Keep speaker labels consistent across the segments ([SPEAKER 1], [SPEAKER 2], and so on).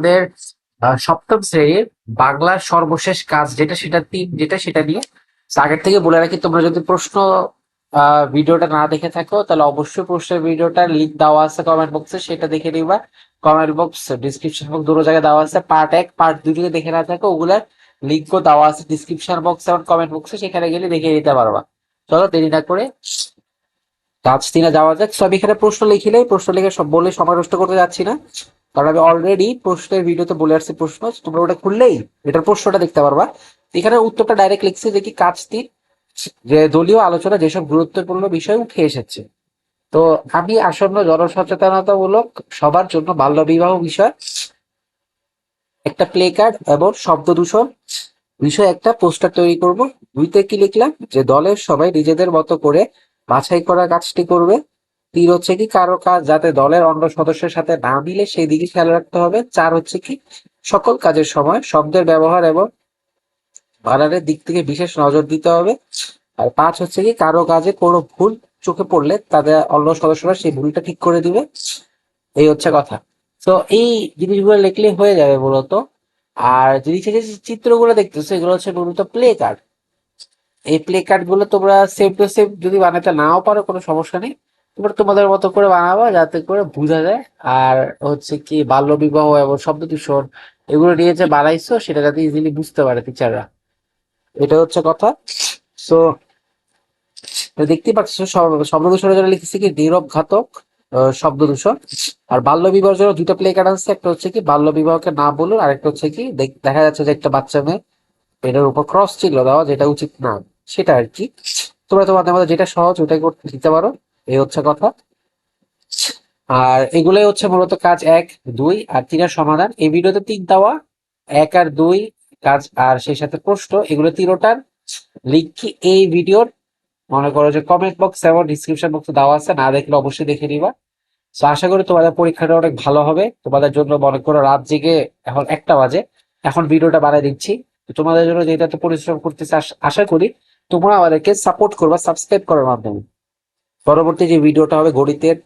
[SPEAKER 1] তোমাদের সপ্তম শ্রেণির বাংলার সর্বশেষ কাজ যেটা সেটা তিন, যেটা সেটা নিয়ে। আগের থেকে বলে রাখি, তোমরা যদি প্রশ্ন ভিডিওটা না দেখে থাকো, তাহলে অবশ্যই প্রশ্নের ভিডিওটা লিঙ্ক দেওয়া আছে কমেন্ট বক্সে সেটা দেখে নিবা। কমেন্ট বক্স ডিসক্রিপশন বক্স দুটো জায়গায় দেওয়া আছে পার্ট এক পার্ট যদি দেখে না থাকো ওগুলার লিঙ্কও দেওয়া আছে ডিসক্রিপশন বক্স এবং কমেন্ট বক্সে সেখানে গেলে দেখে নিতে পারবা। চলো, দেরি না করে কাজ তিনে যাওয়া যাক। সব এখানে প্রশ্ন লিখিলেই প্রশ্ন লিখে সব বলে সময় নষ্ট করতে যাচ্ছি না। কারণ আমি অলরেডি প্রশ্নের ভিডিওতে বলে আসছি প্রশ্ন, তোমরা ওটা খুললেই এটার প্রশ্নটা দেখতে পারবা। এখানে উত্তরটা ডাইরেক্ট লিখছে যে কি যে দলীয় আলোচনা যেসব গুরুত্বপূর্ণ বিষয় উঠে এসেছে। তো আমি আসন্ন জনসচেতনতামূলক সবার জন্য বাল্য বিবাহ বিষয়, একটা প্লে কার্ড এবং শব্দ দূষণ বিষয়ে একটা পোস্টার তৈরি করব। দুইতে কি লিখলাম? যে দলের সবাই নিজেদের মতো করে বাছাই করা কাজটি করবে। তিন হচ্ছে কি কারও কাজ যাতে দলের অন্য সদস্যের সাথে না মিলে সেই দিকে খেয়াল রাখতে হবে। চার হচ্ছে কি সকল কাজের সময় শব্দের ব্যবহার এবং বানানের দিক থেকে বিশেষ নজর দিতে হবে। আর পাঁচ হচ্ছে কি কারও কাজে কোনো ভুল চোখে পড়লে তাদের অন্য সদস্যরা সেই ভুলটা ঠিক করে দিবে। এই হচ্ছে কথা। তো এই জিনিসগুলো লিখলে হয়ে যাবে মূলত। আর নিচে যে চিত্রগুলো দেখতেছো, এগুলো হচ্ছে মূলত প্লে কার্ড এই প্লে কার্ডগুলো তোমরা সেভ টু সেভ যদি বানাতে নাও পারো, কোনো সমস্যা নেই। তোমরা তোমাদের মতো করে বানাবো যাতে করে বোঝা যায়। আর হচ্ছে কি বাল্য বিবাহ এবং শব্দ দূষণ এগুলো নিয়ে যে বানাইছো, সেটা যাতে ইজিলি বুঝতে পারে টিচাররা এটা হচ্ছে কথা। সো দেখতে পাচ্ছ শব- শব্দ দূষণের জন্য লিখেছি কি, নীরব ঘাতক শব্দ দূষণ আর বাল্য বিবাহের জন্য দুইটা প্লে কার্ড আছে, একটা হচ্ছে কি বাল্য বিবাহকে না বলুন, আর একটা হচ্ছে কি, দেখা যাচ্ছে যে একটা বাচ্চা মেয়ে, এটার উপর ক্রস ছিল দেওয়া, যেটা উচিত না, সেটা আর কি। তোমরা তোমাদের মধ্যে যেটা সহজ, ওটাই করতে দিতে পারো। এই হচ্ছে কথা। আর এগুলোই হচ্ছে মূলত কাজ এক, দুই আর তিনের সমাধান। এই ভিডিওতে তিন দেওয়া, এক আর দুই কাজ আর সেই সাথে প্রশ্ন, এগুলো তিনোটার লিঙ্ক এই ভিডিওর? মনে করো যে কমেন্ট বক্স এবং ডিসক্রিপশন বক্সে দেওয়া আছে, না দেখলে অবশ্যই দেখে নিবা। তো আশা করি তোমাদের পরীক্ষাটা অনেক ভালো হবে। তোমাদের জন্য মনে করো রাত জেগে এখন একটা বাজে। এখন ভিডিওটা বানিয়ে দিচ্ছি। তোমাদের জন্য যেটা তো পরিশ্রম করতেছে, আশা করি তোমরা আমাদেরকে সাপোর্ট করবা সাবস্ক্রাইব করার মাধ্যমে। পরবর্তী যে ভিডিওটা হবে গণিতের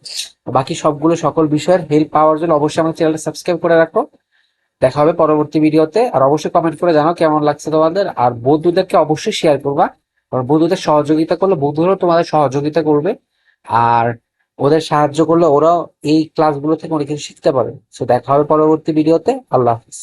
[SPEAKER 1] বাকি সবগুলো সকল বিষয়ের হেল্প পাওয়ার জন্য অবশ্যই আমার চ্যানেলটা সাবস্ক্রাইব করে রাখো। দেখা হবে পরবর্তী ভিডিওতে, আর অবশ্যই কমেন্ট করে জানাও কেমন লাগছে তোমাদের, আর বন্ধুদেরকে অবশ্যই শেয়ার করবা। কারণ বন্ধুদের সহযোগিতা করলে বন্ধুরাও তোমাদের সহযোগিতা করবে। আর ওদের সাহায্য করলে ওরাও এই ক্লাসগুলো থেকে অনেক কিছু শিখতে পারে তো দেখা হবে পরবর্তী ভিডিওতে, আল্লাহ হাফিজ।